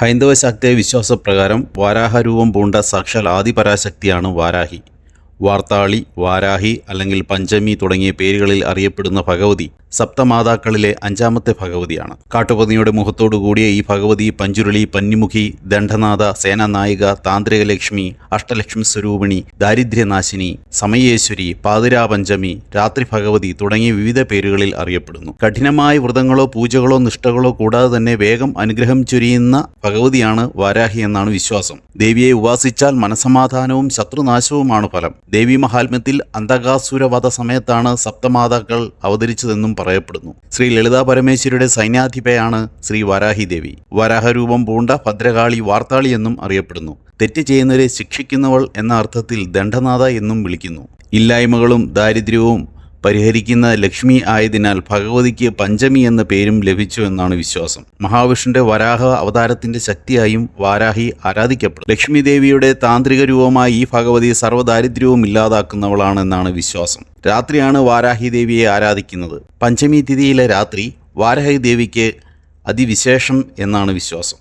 ഹൈന്ദവ വിശ്വാസപ്രകാരം വാരാഹരൂപം പൂണ്ട സാക്ഷാൽ ആദിപരാശക്തിയാണ് വാരാഹി. വാർത്താളി വാരാഹി അല്ലെങ്കിൽ പഞ്ചമി തുടങ്ങിയ പേരുകളിൽ അറിയപ്പെടുന്ന ഭഗവതി സപ്തമാതാക്കളിലെ അഞ്ചാമത്തെ ഭഗവതിയാണ്. കാട്ടുപന്നിയുടെ മുഖത്തോടു കൂടിയ ഈ ഭഗവതി പഞ്ചുരുളി പന്നിമുഖി ദണ്ഡനാഥ സേനാനായിക താന്ത്രിക ലക്ഷ്മി അഷ്ടലക്ഷ്മി സ്വരൂപിണി ദാരിദ്ര്യനാശിനി സമയേശ്വരി പാതിരാ പഞ്ചമി രാത്രി ഭഗവതി തുടങ്ങിയ വിവിധ പേരുകളിൽ അറിയപ്പെടുന്നു. കഠിനമായ വ്രതങ്ങളോ പൂജകളോ നിഷ്ഠകളോ കൂടാതെ തന്നെ വേഗം അനുഗ്രഹം ചൊരിയുന്ന ഭഗവതിയാണ് വാരാഹി എന്നാണ് വിശ്വാസം. ദേവിയെ ഉപാസിച്ചാൽ മനസമാധാനവും ശത്രുനാശവുമാണ് ഫലം. ദേവി മഹാത്മ്യത്തിൽ അന്തകാസുരവധ സമയത്താണ് സപ്തമാതാക്കൾ അവതരിച്ചതെന്നും പറയപ്പെടുന്നു. ശ്രീ ലളിതാ പരമേശ്വരിയുടെ സൈന്യാധിപയാണ് ശ്രീ വരാഹി ദേവി. വരാഹരൂപം പൂണ്ട ഭദ്രകാളി വാർത്താളി എന്നും അറിയപ്പെടുന്നു. തെറ്റ് ചെയ്യുന്നവരെ ശിക്ഷിക്കുന്നവൾ എന്ന അർത്ഥത്തിൽ ദണ്ഡനാഥ എന്നും വിളിക്കുന്നു. ഇല്ലായ്മകളും ദാരിദ്ര്യവും പരിഹരിക്കുന്ന ലക്ഷ്മി ആയതിനാൽ ഭഗവതിക്ക് പഞ്ചമി എന്ന പേരും ലഭിച്ചു എന്നാണ് വിശ്വാസം. മഹാവിഷ്ണുന്റെ വരാഹ അവതാരത്തിന്റെ ശക്തിയായും വാരാഹി ആരാധിക്കപ്പെടും. ലക്ഷ്മി ദേവിയുടെ താന്ത്രിക രൂപമായി ഈ ഭഗവതി സർവദാരിദ്ര്യവും ഇല്ലാതാക്കുന്നവളാണെന്നാണ് വിശ്വാസം. രാത്രിയാണ് വാരാഹി ദേവിയെ ആരാധിക്കുന്നത്. പഞ്ചമി തിഥിയിലെ രാത്രി വാരാഹി ദേവിക്ക് അതിവിശേഷം എന്നാണ് വിശ്വാസം.